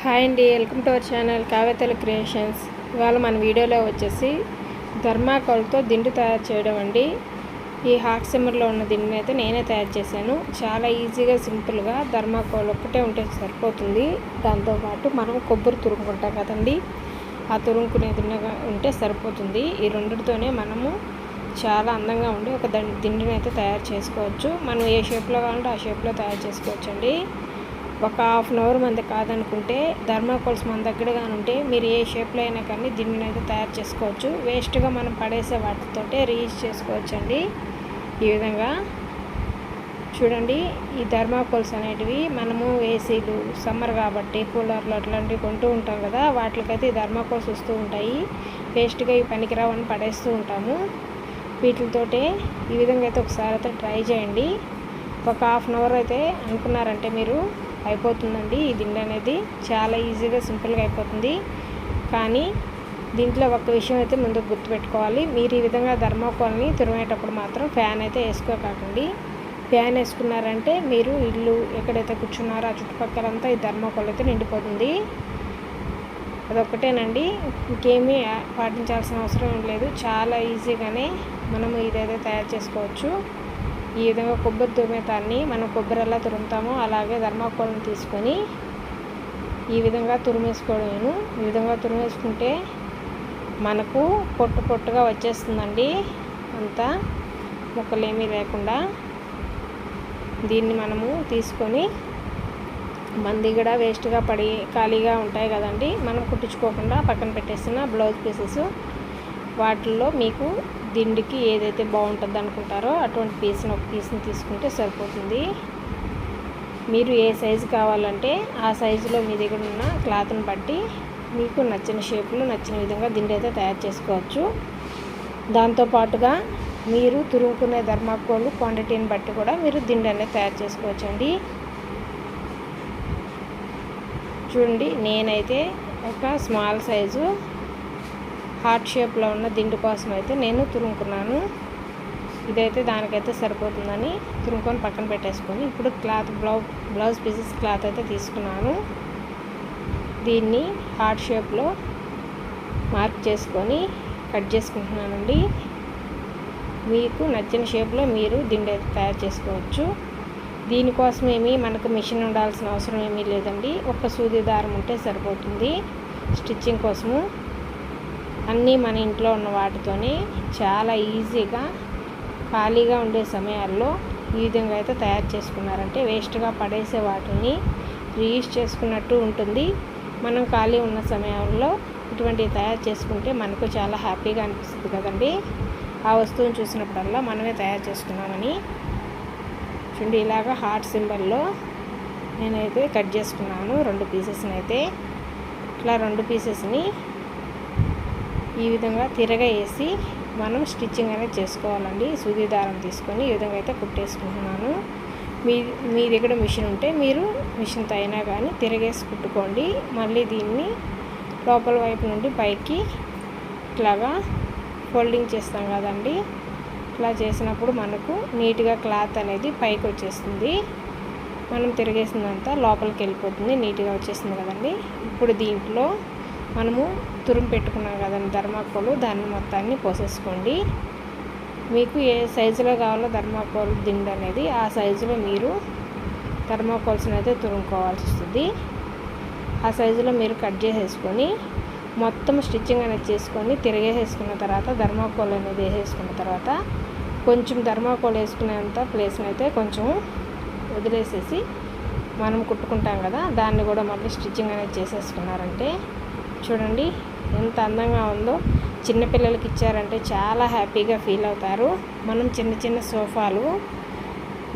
Hi అండి welcome to our channel Kavyatala creations. ఇవాళ మన వీడియోలో వచ్చేసి ధర్మాకోల్తో దిండు తయారు చేయడం అండి. ఈ హాట్ సిమ్మర్లో ఉన్న దిండుని అయితే నేనే తయారు చేశాను. చాలా ఈజీగా సింపుల్గా ధర్మాకోల్ ఒక్కటే ఉంటే సరిపోతుంది. దాంతోపాటు మనం కొబ్బరి తురుముకుంటాం కదండి. ఆ తురుముకునే దిండగా ఉంటే సరిపోతుంది. ఈ రెండిటితోనే మనము చాలా అందంగా ఉండి ఒక దిండుని అయితే తయారు చేసుకోవచ్చు. మనం ఏ షేప్లో కావాలంటే ఆ షేప్లో తయారు చేసుకోవచ్చు అండి ఒక హాఫ్ అన్ అవర్ మంది కాదనుకుంటే ధర్మాకోల్స్ మన దగ్గర కానీ ఉంటే మీరు ఏ షేప్లో అయినా కానీ దీన్ని అయితే తయారు చేసుకోవచ్చు. వేస్ట్గా మనం పడేసే వాటితోటే రీయూజ్ చేసుకోవచ్చు అండి ఈ విధంగా చూడండి ఈ ధర్మాకోల్స్ అనేటివి మనము ఏసీలు సమ్మర్ కాబట్టి కూలర్లు అట్లాంటివి కొంటూ ఉంటాం కదా వాటికైతే ఈ ధర్మాకోల్స్ వస్తూ ఉంటాయి. వేస్ట్గా ఈ పనికిరావని పడేస్తూ ఉంటాము. వీటితోటే ఈ విధంగా అయితే ఒకసారి అయితే ట్రై చేయండి. ఒక హాఫ్ అన్ అవర్ అయితే అనుకున్నారంటే మీరు అయిపోతుందండి. ఈ దిండు అనేది చాలా ఈజీగా సింపుల్గా అయిపోతుంది. కానీ దీంట్లో ఒక విషయం అయితే ముందు గుర్తుపెట్టుకోవాలి. మీరు ఈ విధంగా ధర్మకోల్ని తురిమేటప్పుడు మాత్రం ఫ్యాన్ అయితే వేసుకోకండి ఫ్యాన్ వేసుకున్నారంటే మీరు ఇల్లు ఎక్కడైతే కూర్చున్నారో ఆ చుట్టుపక్కలంతా ఈ ధర్మకోల్ అయితే నిండిపోతుంది. అదొక్కటేనండి. ఇంకేమీ పాటించాల్సిన అవసరం లేదు. చాలా ఈజీగానే మనము ఇదైతే తయారు చేసుకోవచ్చు. ఈ విధంగా కొబ్బరి తురిమేతాన్ని మనం కొబ్బరి ఎలా తురుముతామో. అలాగే ధర్మాకోళం తీసుకొని ఈ విధంగా తురిమేసుకోవడమేను. ఈ విధంగా తురిమేసుకుంటే మనకు పొట్టు పొట్టుగా వచ్చేస్తుందండి. అంతా ముక్కలేమీ లేకుండా దీన్ని మనము తీసుకొని మంది కూడా వేస్ట్గా పడి ఖాళీగా ఉంటాయి కదండి. మనం కుట్టించుకోకుండా పక్కన పెట్టేసిన బ్లౌజ్ పీసెస్ వాటిల్లో మీకు దిండికి ఏదైతే బాగుంటుంది అనుకుంటారో అటువంటి పీస్ని ఒక పీస్ని తీసుకుంటే సరిపోతుంది. మీరు ఏ సైజు కావాలంటే ఆ సైజులో మీ దగ్గర ఉన్న క్లాత్ని బట్టి మీకు నచ్చిన షేప్లో నచ్చిన విధంగా దిండి అయితే తయారు చేసుకోవచ్చు. దాంతోపాటుగా మీరు తురుముకునే ధర్మాకోలు క్వాంటిటీని బట్టి కూడా మీరు దిండి అనేది తయారు చేసుకోవచ్చండి. చూడండి నేనైతే ఒక స్మాల్ సైజు హార్ట్ షేప్లో ఉన్న దిండు కోసం అయితే నేను తురుముకున్నాను. ఇదైతే దానికైతే సరిపోతుందని తురుముకొని పక్కన పెట్టేసుకొని ఇప్పుడు క్లాత్ బ్లౌ బ్లౌజ్ పీసెస్ క్లాత్ అయితే తీసుకున్నాను. దీన్ని హార్ట్ షేప్లో మార్క్ చేసుకొని కట్ చేసుకుంటున్నానండి. మీకు నచ్చిన షేప్లో మీరు దిండు అయితే తయారు చేసుకోవచ్చు. దీనికోసమేమి మనకు మిషన్ ఉండాల్సిన అవసరం ఏమీ లేదండి. ఒక సూది దారం ఉంటే సరిపోతుంది. స్టిచ్చింగ్ కోసము అన్నీ మన ఇంట్లో ఉన్న వాటితోనే చాలా ఈజీగా ఖాళీగా ఉండే సమయాల్లో ఈ విధంగా అయితే తయారు చేసుకున్నారంటే వేస్ట్గా పడేసే వాటిని రీయూజ్ చేసుకున్నట్టు ఉంటుంది. మనం ఖాళీ ఉన్న సమయంలో ఇటువంటివి తయారు చేసుకుంటే మనకు చాలా హ్యాపీగా అనిపిస్తుంది కదండి. ఆ వస్తువుని చూసినప్పుడల్లా మనమే తయారు చేసుకున్నామని చూడండి ఇలాగ హార్ట్ సింబల్లో నేనైతే కట్ చేసుకున్నాను రెండు పీసెస్ని అయితే. ఇట్లా రెండు పీసెస్ని ఈ విధంగా తిరగేసి మనం స్టిచ్చింగ్ అనేది చేసుకోవాలండి. సూది దారం తీసుకొని ఈ విధంగా అయితే కుట్టేసుకుంటున్నాను. మీ మీ దగ్గర మిషన్ ఉంటే మీరు మిషన్తో అయినా కానీ తిరగేసి కుట్టుకోండి. మళ్ళీ దీన్ని లోపల వైపు నుండి పైకి ఇట్లాగా ఫోల్డింగ్ చేస్తాం కదండి. ఇట్లా చేసినప్పుడు మనకు నీట్గా క్లాత్ అనేది పైకి వచ్చేస్తుంది. మనం తిరిగేసిందంతా లోపలికి వెళ్ళిపోతుంది నీట్గా వచ్చేసింది కదండి. ఇప్పుడు దీంట్లో మనము తురుము పెట్టుకున్నాం కదండి ధర్మాకోలు దాన్ని మొత్తాన్ని పోసేసుకోండి. మీకు ఏ సైజులో కావాలో ధర్మాకోల్ దిండు అనేది ఆ సైజులో మీరు ధర్మాకోల్స్ని అయితే తురుముకోవాల్సి వస్తుంది. ఆ సైజులో మీరు కట్ చేసేసుకొని మొత్తం స్టిచ్చింగ్ అనేది చేసుకొని తిరిగేసేసుకున్న తర్వాత ధర్మాకోల్ అనేది వేసేసుకున్న తర్వాత కొంచెం ధర్మాకోల్ వేసుకునేంత ప్లేస్ని అయితే కొంచెం వదిలేసేసి మనం కుట్టుకుంటాం కదా దాన్ని కూడా మళ్ళీ స్టిచ్చింగ్ అనేది చేసేసుకున్నారంటే చూడండి ఎంత అందంగా ఉందో. చిన్నపిల్లలకి ఇచ్చారంటే చాలా హ్యాపీగా ఫీల్ అవుతారు. మనం చిన్న చిన్న సోఫాలు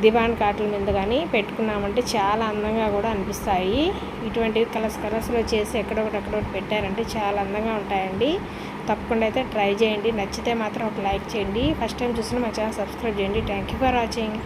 దివాన్ కాటల మీద కానీ పెట్టుకున్నామంటే చాలా అందంగా కూడా అనిపిస్తాయి. ఇటువంటివి కలర్స్ కలర్స్లో చేసి ఎక్కడొకటి ఎక్కడొకటి పెట్టారంటే చాలా అందంగా ఉంటాయండి. తప్పకుండా అయితే ట్రై చేయండి. నచ్చితే మాత్రం ఒక లైక్ చేయండి. ఫస్ట్ టైం చూసిన మా ఛానల్ సబ్స్క్రైబ్ చేయండి. Thank you for watching.